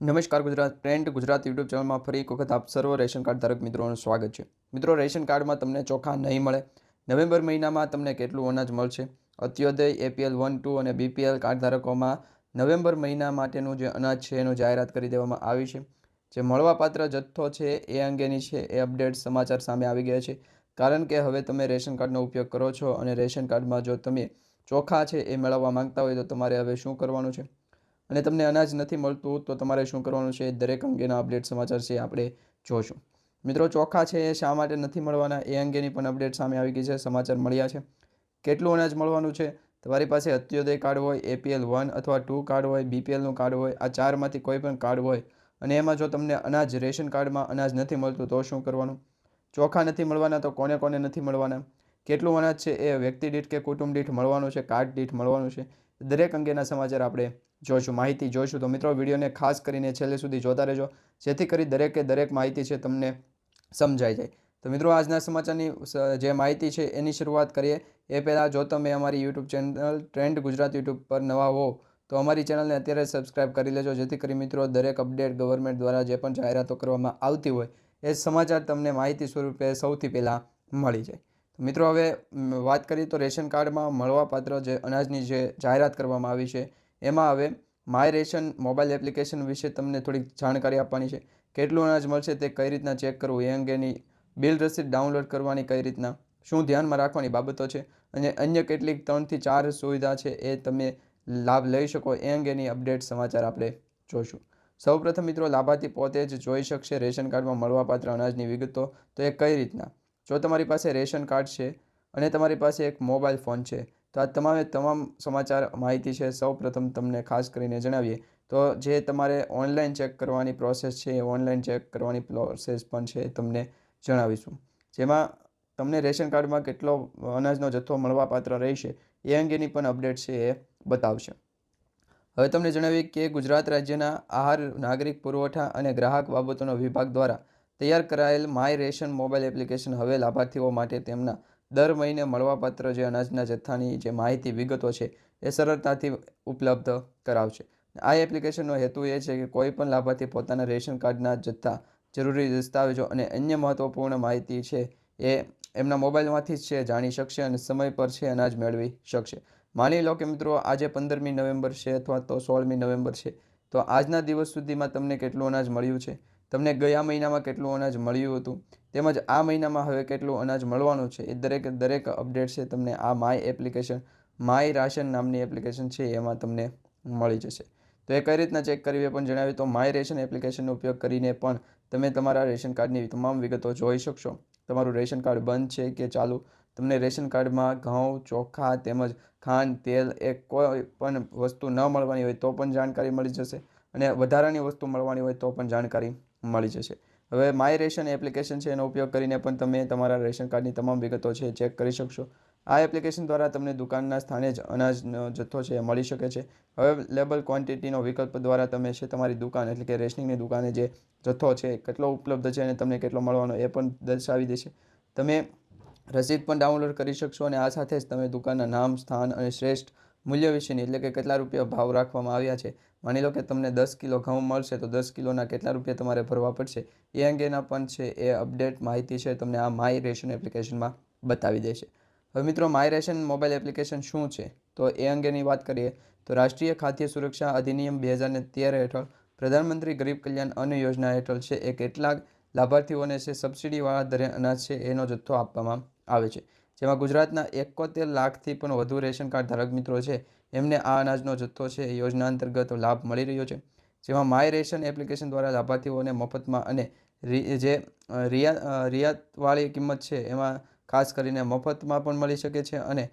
નમસ્કાર Gujarat trend Gujarat YouTube ચેનલમાં ફરી એક વખત આપ સર્વ રેશન કાર્ડ ધારક મિત્રોનું સ્વાગત છે. મિત્રો, રેશન કાર્ડમાં તમને ચોખા નહીં મળે. નવેમ્બર મહિનામાં તમને કેટલું અનાજ મળશે? અત્યોદય એપીએલ વન, ટુ અને બીપીએલ કાર્ડ ધારકોમાં નવેમ્બર મહિના માટેનું જે અનાજ છે એનું જાહેરાત કરી દેવામાં આવી છે. જે મળવાપાત્ર જથ્થો છે એ અંગેની છે એ અપડેટ સમાચાર સામે આવી ગયા છે. કારણ કે હવે તમે રેશન કાર્ડનો ઉપયોગ કરો છો અને રેશન કાર્ડમાં જો તમે ચોખા છે એ મેળવવા માંગતા હોય તો તમારે હવે શું કરવાનું છે? અને તમને અનાજ નથી મળતું, તો તમારે શું કરવાનું છે? દરેક અંગેના અપડેટ સમાચાર છે આપણે જોશું. મિત્રો, ચોખા છે એ શા માટે નથી મળવાના? એ અંગેની પણ અપડેટ સામે આવી ગઈ છે. સમાચાર મળ્યા છે. કેટલું અનાજ મળવાનું છે? તમારી પાસે અત્યોદય કાર્ડ હોય, એપીએલ વન અથવા ટુ કાર્ડ હોય બીપીએલનું કાર્ડ હોય, આ ચારમાંથી કોઈ પણ કાર્ડ હોય અને એમાં જો તમને અનાજ રેશન કાર્ડમાં અનાજ નથી મળતું, તો શું કરવાનું? ચોખા નથી મળવાના, તો કોને કોને નથી મળવાના? કેટલું અનાજ છે એ વ્યક્તિ દીઠ કે કુટુંબ દીઠ મળવાનું છે, કાર્ડ દીઠ મળવાનું છે, દરેક અંગેના સમાચાર આપણે જોઈશું, માહિતી જોઈશું. તો મિત્રો, વિડીયોને ખાસ કરીને છેલ્લે સુધી જોતા રહેજો, જેથી કરી દરેકે દરેક માહિતી છે તમને સમજાઈ જાય. તો મિત્રો, આજના સમાચારની જે માહિતી છે એની શરૂઆત કરીએ. એ પહેલાં, જો તમે અમારી YouTube channel trend Gujarat YouTube પર નવા હો, તો અમારી ચેનલને અત્યારે સબસ્ક્રાઇબ કરી લેજો, જેથી કરી મિત્રો, દરેક અપડેટ ગવર્મેન્ટ દ્વારા જે પણ જાહેરાતો કરવામાં આવતી હોય, એ સમાચાર તમને માહિતી સ્વરૂપે સૌથી પહેલાં મળી જાય. મિત્રો, હવે વાત કરીએ તો રેશન કાર્ડમાં મળવાપાત્ર જે અનાજની જે જાહેરાત કરવામાં આવી છે, એમાં હવે માય રેશન મોબાઈલ એપ્લિકેશન વિશે તમને થોડીક જાણકારી આપવાની છે. કેટલું અનાજ મળશે તે કઈ રીતના ચેક કરવું, એ અંગેની બિલ રસીદ ડાઉનલોડ કરવાની કઈ રીતના, શું ધ્યાનમાં રાખવાની બાબતો છે, અને અન્ય કેટલીક ત્રણથી ચાર સુવિધા છે એ તમે લાભ લઈ શકો, એ અંગેની અપડેટ સમાચાર આપણે જોઈશું. સૌપ્રથમ મિત્રો, લાભાર્થી પોતે જ જોઈ શકશે રેશન કાર્ડમાં મળવાપાત્ર અનાજની વિગતો, તો એ કઈ રીતના? જો તમારી પાસે રેશન કાર્ડ છે અને તમારી પાસે એક મોબાઈલ ફોન છે, તો આ તમામે તમામ સમાચાર માહિતી છે સૌ પ્રથમ તમને ખાસ કરીને જણાવીએ. તો જે તમારે ઓનલાઈન ચેક કરવાની પ્રોસેસ છે એ ઓનલાઈન ચેક કરવાની પ્રોસેસ પણ છે તમને જણાવીશું. જેમાં તમને રેશન કાર્ડમાં કેટલો અનાજનો જથ્થો મળવાપાત્ર રહેશે એ અંગેની પણ અપડેટ છે એ બતાવશે. હવે તમને જણાવીએ કે ગુજરાત રાજ્યના આહાર, નાગરિક પુરવઠા અને ગ્રાહક બાબતોનો વિભાગ દ્વારા તૈયાર કરાયેલ માય રેશન મોબાઈલ એપ્લિકેશન હવે લાભાર્થીઓ માટે તેમના દર મહિને મળવાપાત્ર જે અનાજના જથ્થાની જે માહિતી, વિગતો છે, એ સરળતાથી ઉપલબ્ધ કરાવશે. આ એપ્લિકેશનનો હેતુ એ છે કે કોઈ પણ લાભાર્થી પોતાના રેશન કાર્ડના જથ્થા, જરૂરી દસ્તાવેજો અને અન્ય મહત્ત્વપૂર્ણ માહિતી છે એ એમના મોબાઈલમાંથી જ છે, જાણી શકશે અને સમય પર છે, અનાજ મેળવી શકશે. માની લો કે મિત્રો આજે પંદરમી નવેમ્બર છે અથવા તો સોળમી નવેમ્બર છે, તો આજના દિવસ સુધીમાં તમને કેટલું અનાજ મળ્યું છે? તમને ગયા મહિનામાં કેટલું અનાજ મળ્યું હતું? તેમજ આ મહિનામાં હવે કેટલું અનાજ મળવાનું છે? એ દરેક દરેક અપડેટ છે તમને આ માય એપ્લિકેશન, માય રાશન નામની એપ્લિકેશન છે એમાં તમને મળી જશે. તો એ કઈ રીતના ચેક કરવી એ પણ જણાવ્યું તો માય રેશન એપ્લિકેશનનો ઉપયોગ કરીને પણ તમે તમારા રેશન કાર્ડની તમામ વિગતો જોઈ શકશો. તમારું રેશન કાર્ડ બંધ છે કે ચાલુ? તમને રેશન કાર્ડમાં ઘઉં, ચોખા તેમજ ખાંડ, તેલ એ કોઈ પણ વસ્તુ ન મળવાની હોય તો પણ જાણકારી મળી જશે. અને વધારાની વસ્તુ મળવાની હોય તો પણ જાણકારી મળી જશે. હવે માય રેશન એપ્લિકેશન છે એનો ઉપયોગ કરીને પણ તમે તમારા રેશન કાર્ડની તમામ વિગતો છે ચેક કરી શકશો. આ એપ્લિકેશન દ્વારા તમને દુકાનના સ્થાને જ અનાજનો જથ્થો છે એ મળી શકે છે. હવે લેબલ ક્વોન્ટિટીનો વિકલ્પ દ્વારા તમે છે તમારી દુકાન એટલે કે રેશનિંગની દુકાને જે જથ્થો છે કેટલો ઉપલબ્ધ છે અને તમને કેટલો મળવાનો એ પણ દર્શાવી દેશે. તમે રસીદ પણ ડાઉનલોડ કરી શકશો અને આ સાથે જ તમે દુકાનના નામ, સ્થાન અને શ્રેષ્ઠ મૂલ્ય વિશેની એટલે કે કેટલા રૂપિયા ભાવ રાખવામાં આવ્યા છે માની લો કે તમને દસ કિલો ઘઉં મળશે, તો દસ કિલોના કેટલા રૂપિયા તમારે ભરવા પડશે? એ અંગેના પણ છે, એ અપડેટ માહિતી છે તમને આ માય રેશન એપ્લિકેશનમાં બતાવી દેશે. હવે મિત્રો માય રેશન મોબાઈલ એપ્લિકેશન શું છે? તો એ અંગેની વાત કરીએ. તો રાષ્ટ્રીય ખાદ્ય સુરક્ષા અધિનિયમ બે હજાર તેર હેઠળ પ્રધાનમંત્રી ગરીબ કલ્યાણ અન્ન યોજના હેઠળ છે, એ કેટલાક લાભાર્થીઓને છે સબસિડીવાળા દરે અનાજ છે, એનો જથ્થો આપવામાં આવે છે. જેમાં ગુજરાતના એકોતેર લાખથી પણ વધુ રેશન કાર્ડ ધારક મિત્રો છે. એમને આ અનાજનો જથ્થો છે એ યોજના અંતર્ગત લાભ મળી રહ્યો છે. જેમાં માય રેશન એપ્લિકેશન દ્વારા લાભાર્થીઓને મફતમાં અને જે રિયા રિયાતવાળી કિંમત છે એમાં ખાસ કરીને મફતમાં પણ મળી શકે છે અને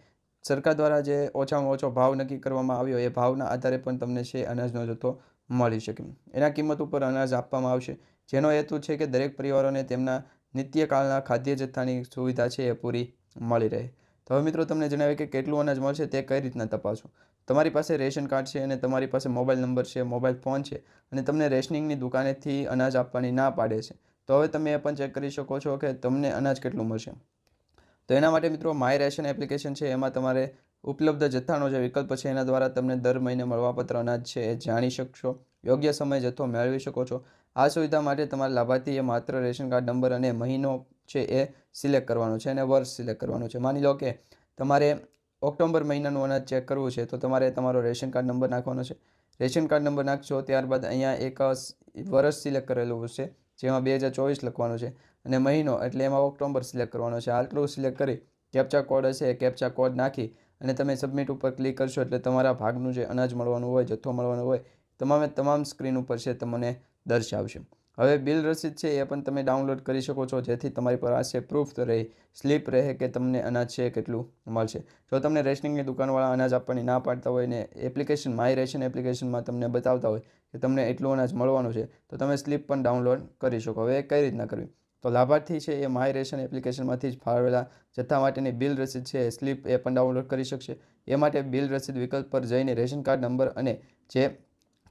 સરકાર દ્વારા જે ઓછામાં ઓછો ભાવ નક્કી કરવામાં આવ્યો એ ભાવના આધારે પણ તમને છે અનાજનો જથ્થો મળી શકે. એના કિંમત ઉપર અનાજ આપવામાં આવશે. જેનો હેતુ છે કે દરેક પરિવારોને તેમના નિત્યકાળના ખાદ્ય જથ્થાની સુવિધા છે એ પૂરી મળી રહે. તો હવે મિત્રો તમને જણાવે કે કેટલું અનાજ મળશે તે કઈ રીતના તપાસો. તમારી પાસે રેશન કાર્ડ છે અને તમારી પાસે મોબાઈલ નંબર છે, મોબાઈલ ફોન છે અને તમને રેશનિંગની દુકાનેથી અનાજ આપવાની ના પાડે છે. તો હવે તમે એ પણ ચેક કરી શકો છો કે તમને અનાજ કેટલું મળશે. તો એના માટે મિત્રો માય રેશન એપ્લિકેશન છે, એમાં તમારે ઉપલબ્ધ જથ્થાનો જે વિકલ્પ છે એના દ્વારા તમને દર મહિને મળવાપત્ર અનાજ છે એ જાણી શકશો, યોગ્ય સમય જથ્થો મેળવી શકો છો. આ સુવિધા માટે તમારે લાભાર્થીએ માત્ર રેશન કાર્ડ નંબર અને મહિનો છે એ સિલેક્ટ કરવાનો છે અને વર્ષ સિલેક્ટ કરવાનું છે. માની લો કે તમારે ઓક્ટોબર મહિનાનું અનાજ ચેક કરવું છે, તો તમારે તમારો રેશન કાર્ડ નંબર નાખવાનો છે. રેશન કાર્ડ નંબર નાખશો ત્યારબાદ અહીંયા એક વર્ષ સિલેક્ટ કરેલું છે જેમાં બે હજાર ચોવીસ લખવાનું છે. અને મહિનો, એટલે એમાં ઓક્ટોબર સિલેક્ટ કરવાનો છે. આટલું સિલેક્ટ કરી કેપ્ચા કોડ હશે કેપ્ચા કોડ નાખી અને તમે સબમિટ ઉપર ક્લિક કરશો, એટલે તમારા ભાગનું જે અનાજ મળવાનું હોય, જથ્થો મળવાનો હોય, તમામે તમામ સ્ક્રીન ઉપર છે, તમને દર્શાવશે. હવે બિલ રસીદ છે એ પણ તમે ડાઉનલોડ કરી શકો છો, જેથી તમારી પાસે પ્રૂફ રહે સ્લીપ રહે કે તમને અનાજ છે કેટલું મળશે. જો તમને રેશનિંગની દુકાનવાળા અનાજ આપવાની ના પાડતા હોય ને એપ્લિકેશન માય રેશન એપ્લિકેશનમાં તમને બતાવતા હોય કે તમને એટલું અનાજ મળવાનું છે, તો તમે સ્લીપ પણ ડાઉનલોડ કરી શકો. હવે કઈ રીતના કરવી? તો લાભાર્થી છે એ માય રેશન એપ્લિકેશનમાંથી જ ફાળવેલા, જથ્થા માટેની બિલ રસીદ છે સ્લીપ એ પણ ડાઉનલોડ કરી શકશે. એ માટે બિલ રસીદ વિકલ્પ પર જઈને રેશન કાર્ડ નંબર અને જે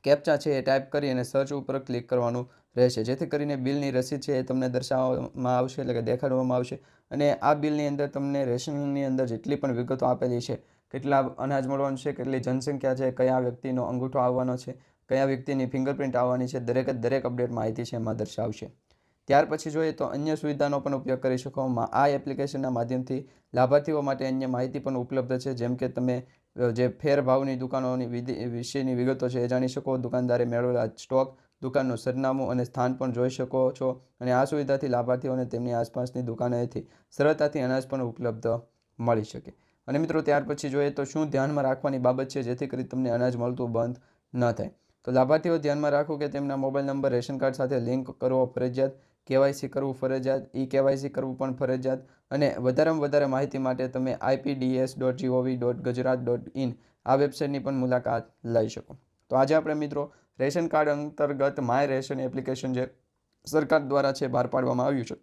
કેપ્ચા છે એ ટાઈપ કરી અને સર્ચ ઉપર ક્લિક કરવાનું રહેશે જેથી કરીને બિલની રસીદ છે એ તમને દર્શાવવામાં આવશે, એટલે કે દેખાડવામાં આવશે. અને આ બિલની અંદર તમને રેશનની અંદર જેટલી પણ વિગતો આપેલી છે, કેટલા અનાજ મળવાનું છે, કેટલી જનસંખ્યા છે, કયા વ્યક્તિનો અંગૂઠો આવવાનો છે, કયા વ્યક્તિની ફિંગરપ્રિન્ટ આવવાની છે, દરેક દરેક અપડેટ માહિતી છે એમાં દર્શાવશે. ત્યાર પછી જોઈએ તો અન્ય સુવિધાનો પણ ઉપયોગ કરી શકો. આ એપ્લિકેશનના માધ્યમથી લાભાર્થીઓ માટે અન્ય માહિતી પણ ઉપલબ્ધ છે. જેમ કે તમે જે ફેર ભાવની દુકાનોની વિશેની વિગતો છે એ જાણી શકો. દુકાનદારે મેળવેલા સ્ટોક દુકાનનું સરનામું અને સ્થાન પણ જોઈ શકો છો અને આ સુવિધાથી લાભાર્થીઓને તેમની આસપાસની દુકાનેથી સરળતાથી અનાજ પણ ઉપલબ્ધ મળી શકે. અને મિત્રો, ત્યાર પછી જોઈએ તો શું ધ્યાનમાં રાખવાની બાબત છે જેથી કરી તમને અનાજ મળતું બંધ ન થાય. તો લાભાર્થીઓ ધ્યાનમાં રાખો કે તેમના મોબાઈલ નંબર, રેશન કાર્ડ સાથે લિંક કરવો ફરજિયાત, કેવાયસી કરવું ફરજિયાત ઈ કેવાયસી કરવું પણ ફરજિયાત અને વધારેમાં વધારે માહિતી માટે તમે IPDS dot GOV dot Gujarat dot in આ વેબસાઇટની પણ મુલાકાત લઈ શકો. તો આજે આપણે મિત્રો રેશન કાર્ડ અંતર્ગત માય રેશન એપ્લિકેશન જે સરકાર દ્વારા છે, બહાર પાડવામાં આવ્યું છે.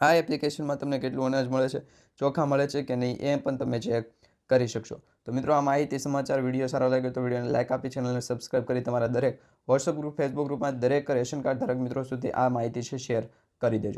આ એપ્લિકેશનમાં તમને કેટલું અનાજ મળે છે, ચોખા મળે છે કે નહીં, એ પણ તમે ચેક કરી શકશો. તો મિત્રો, આ માહિતી સમાચાર વીડિયો સારો લાગ્યો તો વિડીયોને લાઇક આપી, ચેનલને સબસ્ક્રાઇબ કરી તમારા દરેક વોટ્સઅપ ગ્રુપ ફેસબુક ગ્રુપમાં દરેક રેશન કાર્ડ ધારક મિત્રો સુધી આ માહિતી છે શેર કરી દેજો.